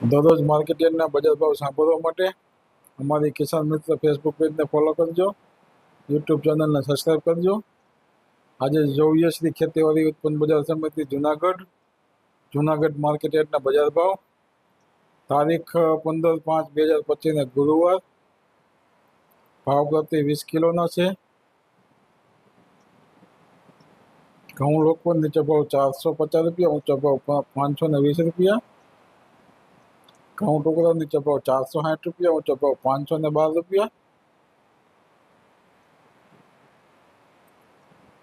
દરરોજ માર્કેટ યાર્ડના બજાર ભાવ સાંભળવા માટે અમારી કિસાન મિત્ર ફેસબુક પેજને ફોલો કરજો યુટ્યુબ ચેનલને સબસ્ક્રાઈબ કરજો આજે જોઈએ શ્રી ખેતીવાડી ઉત્પન્ન બજાર સમિતિ જુનાગઢ જુનાગઢ માર્કેટ યાર્ડના બજાર ભાવ તારીખ પંદર પાંચ બે હજાર પચીસને ગુરુવાર ભાવ પ્રતિ વીસ કિલોના છે ઘઉં લોકો નીચે ભાવ ચારસો પચાસ રૂપિયા ઊંચો ભાવ પા- પાંચસો ને વીસ રૂપિયા ઘઉં ટુકડા નીચે ભાવ ચારસો સાઠ રૂપિયા ઊંચો ભાવ પાંચસો ને બાર રૂપિયા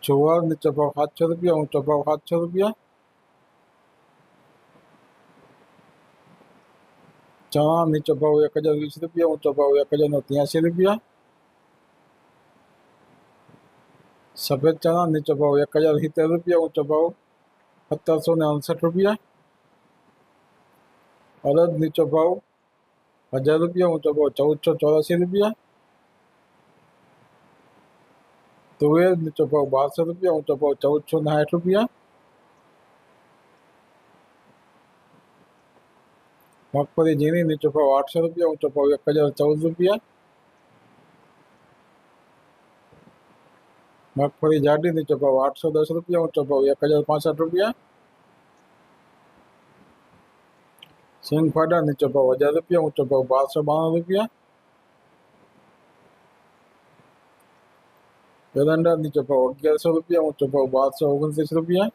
જુવાર નીચે ભાવ સાતસો રૂપિયા ઊંચો ભાવ સાતસો રૂપિયા ચણા નીચે ભાવ એક હજાર વીસ રૂપિયા ઊંચો ભાવ એક હજાર ને ત્યાંસી રૂપિયા સફેદ ચણા નીચે ભાવ એક હજાર સિત્તેર રૂપિયા ઊંચો ભાવ સત્તરસો ને અડસઠ રૂપિયા અડદ નીચો ભાવ હજાર રૂપિયા ઊંચો ભાવ ચૌદસો ચોરાસી રૂપિયા તુવેર નીચો ભાવ બારસો રૂપિયા ઊંચો ભાવ ચૌદસો ને સાઠ રૂપિયા મગફળી ઝીણી નીચો ભાવ આઠસો રૂપિયા ઊંચો ભાવ એક હજાર ચૌદ રૂપિયા મગફળી જાડી નીચો ભાવ આઠસો દસ રૂપિયા ઊંચો ભાવ એક હજાર પાસઠ રૂપિયા સિંગફાડા નીચો ભાવ હજાર રૂપિયા ઊંચો ભાવ બારસો બાણું રૂપિયા એરંડા નીચો ભાવ અગિયારસો રૂપિયા ઊંચો ભાવ બારસો ઓગણત્રીસ રૂપિયા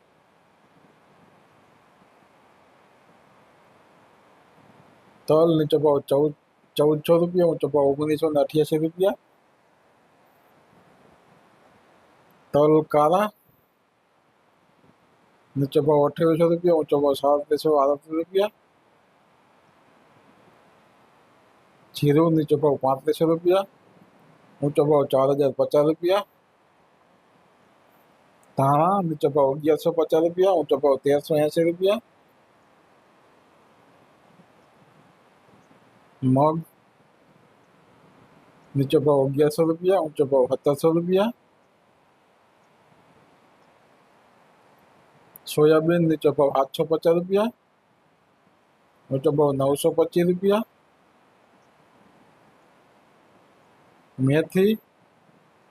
તલ નીચો ભાવ ચૌદ ચૌદસો રૂપિયા ઊંચો ભાવ ઓગણીસો ને અઠ્યાસી રૂપિયા તલ કાળા નીચો ભાવ અઠ્યાવીસો રૂપિયા ઊંચો ભાવ સાડત્રીસો આડત્રીસ રૂપિયા જીરું નીચો ભાવ પાંત્રીસો રૂપિયા ઊંચો ભાવ ચાર હજાર પચાસ રૂપિયા ધાણા નીચો ભાવ અગિયારસો પચાસ રૂપિયા ઊંચો ભાવ તેરસો એંસી રૂપિયા મગ નીચો ભાવ અગિયારસો રૂપિયા ઊંચો ભાવ સત્તરસો રૂપિયા સોયાબીન નીચો ભાવ આઠસો પચાસ રૂપિયા ઊંચો ભાવ નવસો પચીસ રૂપિયા મેથી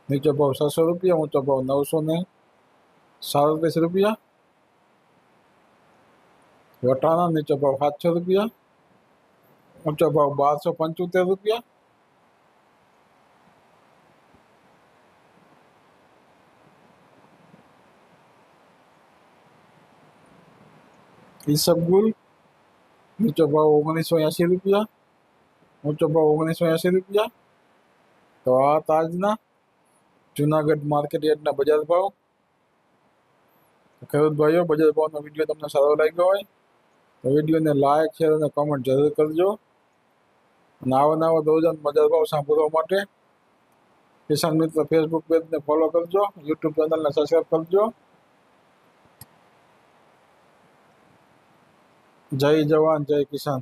નીચો ભાવ છસો રૂપિયા ઊંચો ભાવ નવસો ને સાડત્રીસ રૂપિયા વટાણા નીચો ભાવ સાતસો રૂપિયા ઊંચો ભાવ બારસો પંચોતેર રૂપિયા ઈસબગુલ નીચો ભાવ ઓગણીસો એંસી રૂપિયા ઊંચો ભાવ ઓગણીસો એંસી રૂપિયા તો આ તાજના જુનાગઢ માર્કેટ યાર્ડના બજાર ભાવ. ખેડૂત ભાઈઓ, બજાર ભાવનો વીડિયો તમને સારો લાગ્યો હોય તો વિડીયોને લાઇક શેર અને કોમેન્ટ જરૂર કરજો. અને આવા નવા રોજાન બજાર ભાવ સાંભળવા માટે કિસાન મિત્ર ફેસબુક પેજને ફોલો કરજો યુટ્યુબ ચેનલને સબસ્ક્રાઈબ કરજો. જય જવાન, જય કિસાન.